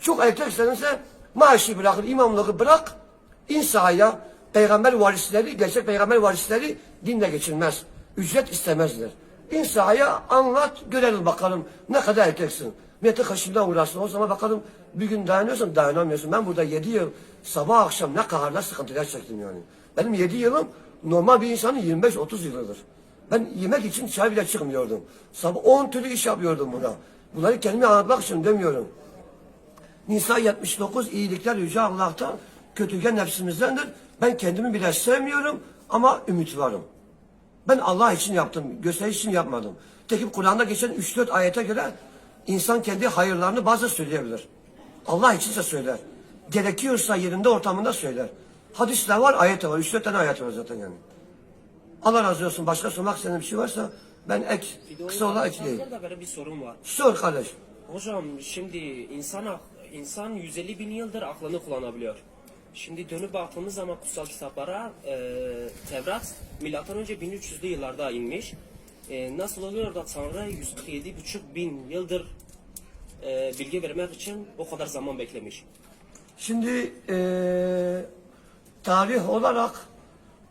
Çok erkeksense maaşı bırakır, imamlığı bırak. İn sahaya peygamber varisleri, gerçek peygamber varisleri dinle geçilmez. Ücret istemezler. İn sahaya anlat, görelim bakalım ne kadar erkeksin. Millete kaşımdan uğraşsın. O zaman bakalım bir gün dayanıyorsun, dayanamıyorsun. Ben burada yedi yıl sabah akşam ne kaharla sıkıntılar çektim yani. Benim yedi yılım normal bir insanın 25-30 yılıdır. Ben yemek için çay bile çıkmıyordum. Sabah 10 türlü iş yapıyordum buna. Bunları kendime anlatmak için demiyorum. Nisa 79 iyilikler Yüce Allah'tan, kötülükler nefsimizdendir. Ben kendimi bile sevmiyorum ama ümit varım. Ben Allah için yaptım, gösteriş için yapmadım. Tekim Kur'an'da geçen 3-4 ayete göre insan kendi hayırlarını bazen söyleyebilir. Allah içinse söyler. Gerekiyorsa yerinde ortamında söyler. Hadisler var, ayet var. 3-4 tane ayet var zaten yani. Allah razı olsun. Başka sormak istediğin bir şey varsa ben ek, kısa olarak ekleyeyim. böyle bir sorun var. Sor kardeş. Hocam şimdi insan insan 150 bin yıldır aklını kullanabiliyor. Şimdi dönüp baktığımız zaman kutsal kitaplara e, Tevrat milattan önce 1300'lü yıllarda inmiş. E, nasıl oluyor da Tanrı 147,5 bin yıldır e, bilgi vermek için o kadar zaman beklemiş. Şimdi eee, tarih olarak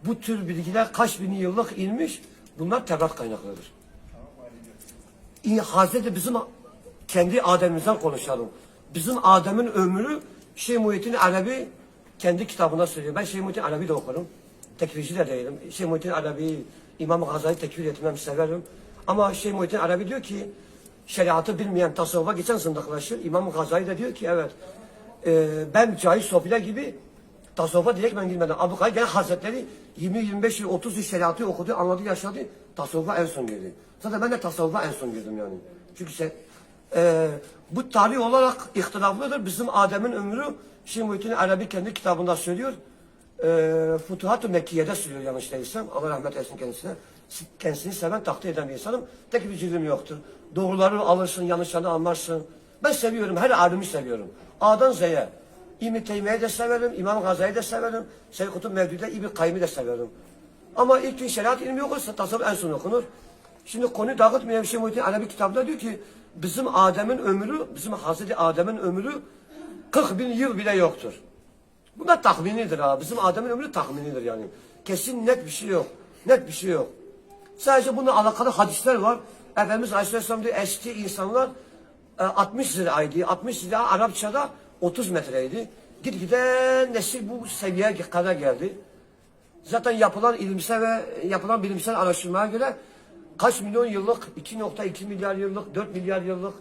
bu tür bilgiler kaç bin yıllık inmiş. Bunlar Tevrat kaynaklıdır. İyi, Hazreti bizim kendi Adem'imizden konuşalım. Bizim Adem'in ömrü Şeyh Muhittin Arabi kendi kitabına söylüyor. Ben Şeyh Muhittin Arabi de okurum. Tekfirci de değilim. Şeyh Muhittin Arabi, İmam Gazali tekfir etmem severim. Ama Şeyh Muhittin Arabi diyor ki şeriatı bilmeyen tasavvufa geçen zındıklaşır. İmam Gazali de diyor ki evet e, ben cahil sofiler gibi tasavvufa direkt ben girmedim. Abdülkadir gene Hazretleri 20-25 yıl 30 yıl şeriatı okudu, anladı, yaşadı. Tasavvufa en son girdi. Zaten ben de tasavvufa en son girdim yani. Çünkü e, bu tarih olarak ihtilaflıdır. Bizim Adem'in ömrü Şeyh Muhittin Arabi kendi kitabında söylüyor. E, Futuhat-ı Mekke'de söylüyor yanlış değilsem. Allah rahmet eylesin kendisine. Kendisini seven takdir eden bir insanım. Tek bir cüzüm yoktur. Doğruları alırsın, yanlışlarını anlarsın. Ben seviyorum, her alimi seviyorum. A'dan Z'ye. İbn-i Teymiye'yi de severim, İmam Gazali'yi de severim. Seyyid Kutup Mevdu'da İbn-i Kayyım'ı da severim. Ama ilk gün şeriat ilmi okursa tasavvuf en son okunur. Şimdi konu dağıtmayan bir şey Muhittin Arabi kitabında diyor ki bizim Adem'in ömrü, bizim Hazreti Adem'in ömrü 40 bin yıl bile yoktur. Bu da tahminidir ha. Bizim Adem'in ömrü tahminidir yani. Kesin net bir şey yok. Net bir şey yok. Sadece bununla alakalı hadisler var. Efendimiz Aleyhisselam diyor eski insanlar e, 60 ziraydı. 60 zira Arapçada 30 metreydi. Gitgide nesil bu seviyeye kadar geldi. Zaten yapılan ilimsel ve yapılan bilimsel araştırmaya göre kaç milyon yıllık, 2.2 milyar yıllık, 4 milyar yıllık